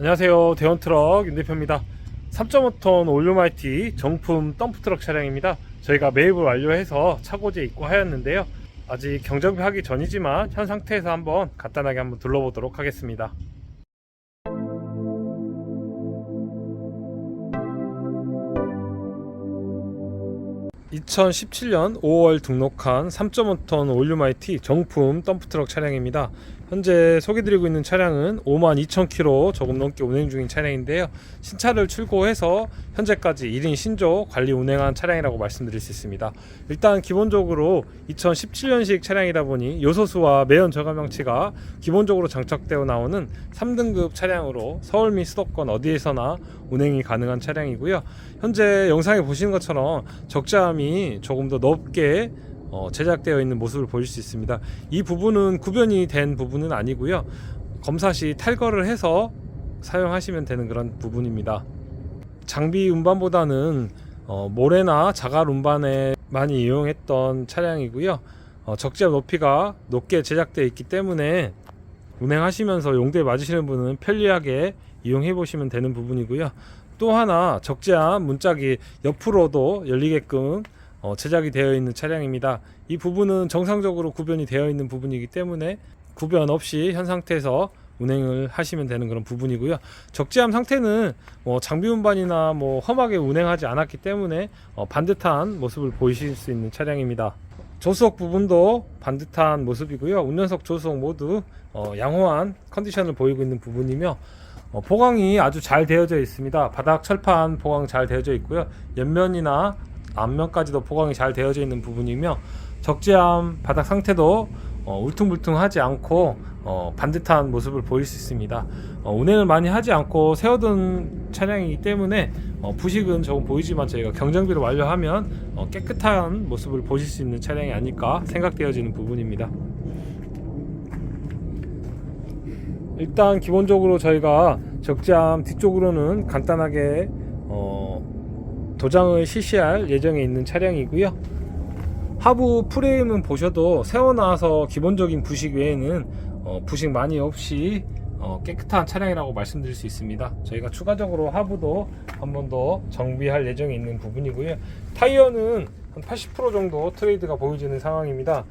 안녕하세요. 대원트럭 윤대표입니다. 3.5톤 올류마이티 정품 덤프트럭 차량입니다. 저희가 매입을 완료해서 차고지에 입고 하였는데요. 아직 경정비 하기 전이지만 현 상태에서 한번 간단하게 한번 둘러보도록 하겠습니다. (2017년 5월) 등록한 3.5톤 올류마이티 정품 덤프트럭 차량입니다. 현재 소개드리고 있는 차량은 52,000km 조금 넘게 운행 중인 차량인데요. 신차를 출고해서 현재까지 1인 신조 관리 운행한 차량이라고 말씀드릴 수 있습니다. 일단 기본적으로 2017년식 차량이다 보니 요소수와 매연 저감 장치가 기본적으로 장착되어 나오는 3등급 차량으로 서울 및 수도권 어디에서나 운행이 가능한 차량이고요. 현재 영상에 보시는 것처럼 적재함이 조금 더 넓게 어, 제작되어 있는 모습을 보일 수 있습니다. 이 부분은 구변이 된 부분은 아니고요. 검사 시 탈거를 해서 사용하시면 되는 그런 부분입니다. 장비 운반보다는 어, 모래나 자갈 운반에 많이 이용했던 차량이고요. 어, 적재 높이가 높게 제작되어 있기 때문에 운행하시면서 용도에 맞으시는 분은 편리하게 이용해 보시면 되는 부분이고요. 또 하나 적재함 문짝이 옆으로도 열리게끔 어, 제작이 되어 있는 차량입니다. 이 부분은 정상적으로 구변이 되어 있는 부분이기 때문에 구변 없이 현 상태에서 운행을 하시면 되는 그런 부분이고요. 적재함 상태는 뭐 장비 운반이나 뭐 험하게 운행하지 않았기 때문에 어, 반듯한 모습을 보이실 수 있는 차량입니다. 조수석 부분도 반듯한 모습이고요. 운전석, 조수석 모두 어, 양호한 컨디션을 보이고 있는 부분이며 어, 보강이 아주 잘 되어져 있습니다. 바닥 철판 보강 잘 되어져 있고요. 옆면이나 앞면까지도 보강이 잘 되어져 있는 부분이며 적재함 바닥 상태도 어, 울퉁불퉁하지 않고 어, 반듯한 모습을 보일 수 있습니다. 어, 운행을 많이 하지 않고 세워둔 차량이기 때문에 어, 부식은 조금 보이지만 저희가 경정비를 완료하면 어, 깨끗한 모습을 보실 수 있는 차량이 아닐까 생각되어지는 부분입니다. 일단 기본적으로 저희가 적재함 뒤쪽으로는 간단하게 어, 도장을 실시할 예정에 있는 차량이고요. 하부 프레임은 보셔도 세워놔서 기본적인 부식 외에는 어, 부식 많이 없이 어, 깨끗한 차량이라고 말씀드릴 수 있습니다. 저희가 추가적으로 하부도 한 번 더 정비할 예정에 있는 부분이고요. 타이어는 한 80% 정도 트레이드가 보여지는 상황입니다.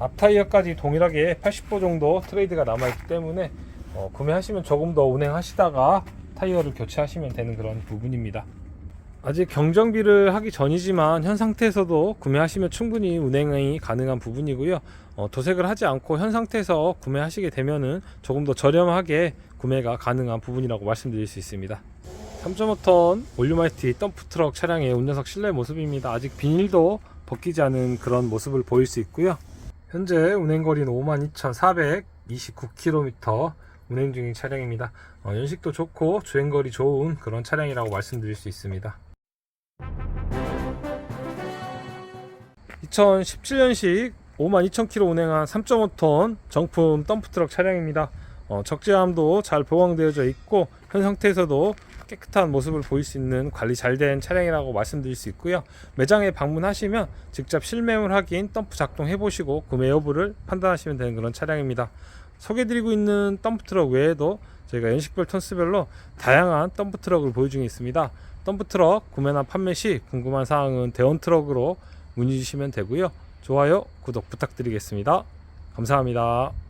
앞 타이어까지 동일하게 80% 정도 트레이드가 남아있기 때문에 어, 구매하시면 조금 더 운행하시다가 타이어를 교체하시면 되는 그런 부분입니다. 아직 경정비를 하기 전이지만 현 상태에서도 구매하시면 충분히 운행이 가능한 부분이고요. 어, 도색을 하지 않고 현 상태에서 구매하시게 되면은 조금 더 저렴하게 구매가 가능한 부분이라고 말씀드릴 수 있습니다. 3.5톤 올류마이티 덤프트럭 차량의 운전석 실내 모습입니다. 아직 비닐도 벗기지 않은 그런 모습을 보일 수 있고요. 현재 운행거리는 52,429km 운행 중인 차량입니다. 어, 연식도 좋고 주행거리 좋은 그런 차량이라고 말씀드릴 수 있습니다. 2017년식 52,000km 운행한 3.5톤 정품 덤프트럭 차량입니다. 어, 적재함도 잘 보강되어져 있고 현 상태에서도 깨끗한 모습을 보일 수 있는 관리 잘 된 차량이라고 말씀드릴 수 있고요. 매장에 방문하시면 직접 실매물 확인, 덤프 작동 해 보시고 구매 여부를 판단하시면 되는 그런 차량입니다. 소개드리고 있는 덤프트럭 외에도 저희가 연식별 톤스별로 다양한 덤프트럭을 중에 있습니다. 덤프트럭 구매나 판매 시 궁금한 사항은 대원트럭으로 문의 주시면 되고요. 좋아요, 구독 부탁드리겠습니다. 감사합니다.